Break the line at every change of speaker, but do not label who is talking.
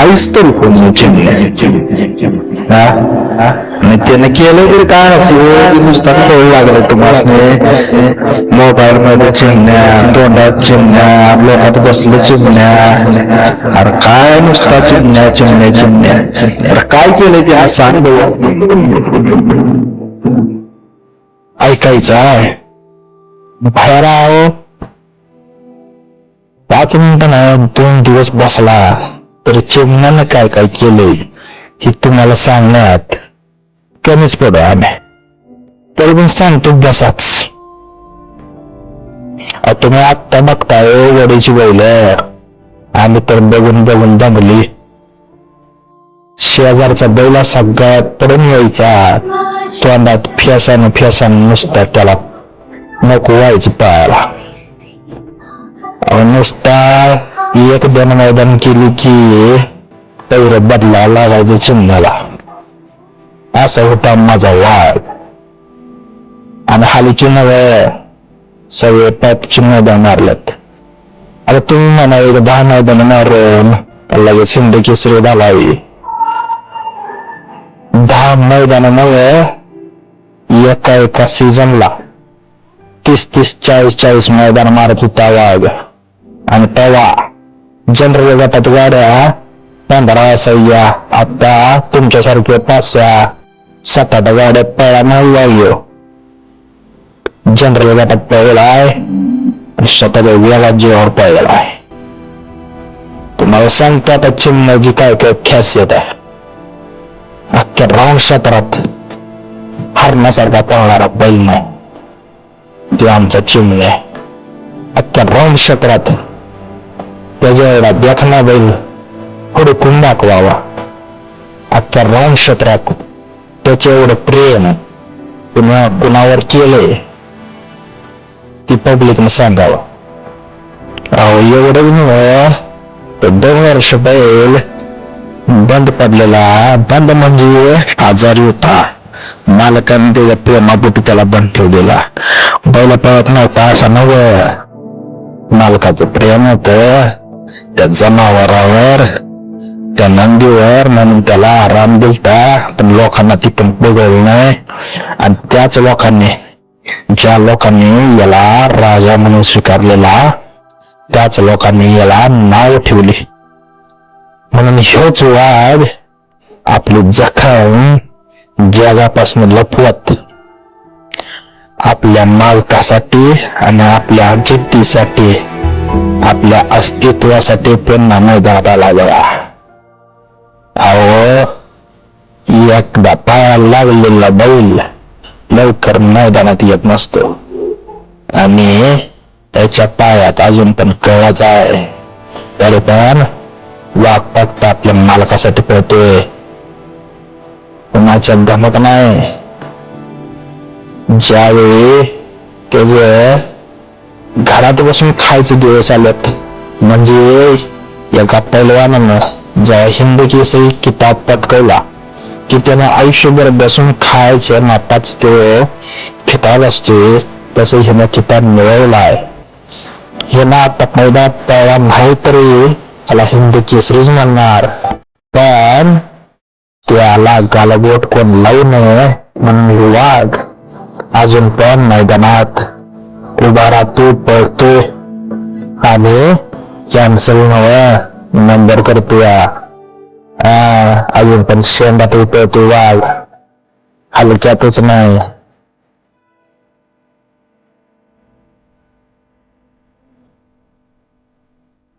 Ice तरी phone चिमण्या हा आणि त्यानं केलं तरी काय असेल नुसता कळू लागलं तुम्हाला मोबाईल मध्ये चिमण्या तोंडात चिमण्या लोकात बसलं चिमण्या अरे काय नुसता चिमण्या चिमण्या चिमण्या अरे काय केलं ते आज सांग ऐकायचं आहे बाहेर आहो पाच मिनिटं नाही दोन दिवस बसला तर चिमण्यानं काय काय केलंय हे तुम्हाला सांगण्यात कमीच पडू आम्ही. तरी पण सांगतो बसाच. तुम्ही आत्ता बघताय हो, वडीची बैल. आम्ही तर बघून बघून दमली. शेजारचा बैला सगळ्यात पडून यायचा. तोंडात फेसानं फेसानं नुसता त्याला नको व्हायची पायाला. अहो, नुसता एक दोन मैदान केली की पैर बदला लागायचं चिन्हाला. असा होता माझा वाघ आणि हालीची नव्हे सगळे पॅपची मैदान मारलेत. आता तुम्ही म्हणा एक दहा मैदान मारून लगेच हिंद केसरी घालावी. दहा मैदान नव्हे एका एका सीझनला तीस तीस चाळीस चाळीस मैदान मारत होता वाघ. आणि तेव्हा जनरल गटात गाड्या पंधरा सय्या आता तुमच्यासारखे पाच सहा सात आठ गाड्या पळा नाही लागलो जनरल गटात पळलाय आणि स्वतःच्या वेगात जीवावर पळलेला आहे तुम्हाला सांगतो आता चिमण्याची काय काय खासियत आहे अख्ख्या राऊंड क्षेत्रात हरण्यासारखा पळणारा बैल नाही ते आमचा चिमण्या आहे अख्ख्या राऊंड क्षेत्रात त्याच्या एवढा देखना बैल हुडकून दाखवावा अख्ख्या राऊंड क्षेत्रात त्याचे एवढं प्रेम पुन्हा कुणावर केलंय ती पब्लिकनं सांगावं. अहो एवढंच नव्हे हो. तर दोन वर्ष बैल बंद पडलेला. बंद म्हणजे आजारी होता. मालकाने त्याच्या प्रेमापोटी त्याला बंद ठेवलेला. बैला पळत नव्हता असा नव्ह. मालकाचं प्रेम होत. त्या जनावरावर त्या नंदीवर म्हणून त्याला आराम दिलता. पण लोकांना ती पण बघवलं नाही. आणि त्याच लोकांनी ज्या लोकांनी याला राजा म्हणून स्वीकारलेला त्याच लोकांनी याला नाव ठेवले. म्हणून ह्योच वाद आपली जखम जगापासून लपवत. आपल्या मालकासाठी आणि आपल्या जिद्दीसाठी आपल्या अस्तित्वासाठी पुन्हा मैदानात आला गया अहो एकदा पायाला लागलेला बैल लवकर मैदानात येत नसतो. आणि त्याच्या पायात अजून पण कळाच आहे. तरी पण वाघ फक्त आपल्या मालकासाठी पळतोय. कुणाच्या धमक नाही. ज्यावेळी त्याच घरात बसून खायचे दिवस आलेत. म्हणजे एका पैलवानानं जेव्हा हिंद केसरी किताब पटकवला की त्यानं आयुष्यभर बसून खायच्या मापाच तो खिताब असतो तसं हिनं किताब मिळवलाय हिनं आता मैदानात पळला नाही तरी त्याला हिंद केसरीच म्हणणार. पण त्याला गालबोट कोण लावू नये म्हणून वाघ अजून पण मैदानात उभा राहतो पळतोय आणि कॅन्सल नव नंबर करतोय हा अजून पण शेंडात पळतोय वाघ हलक्यातच नाही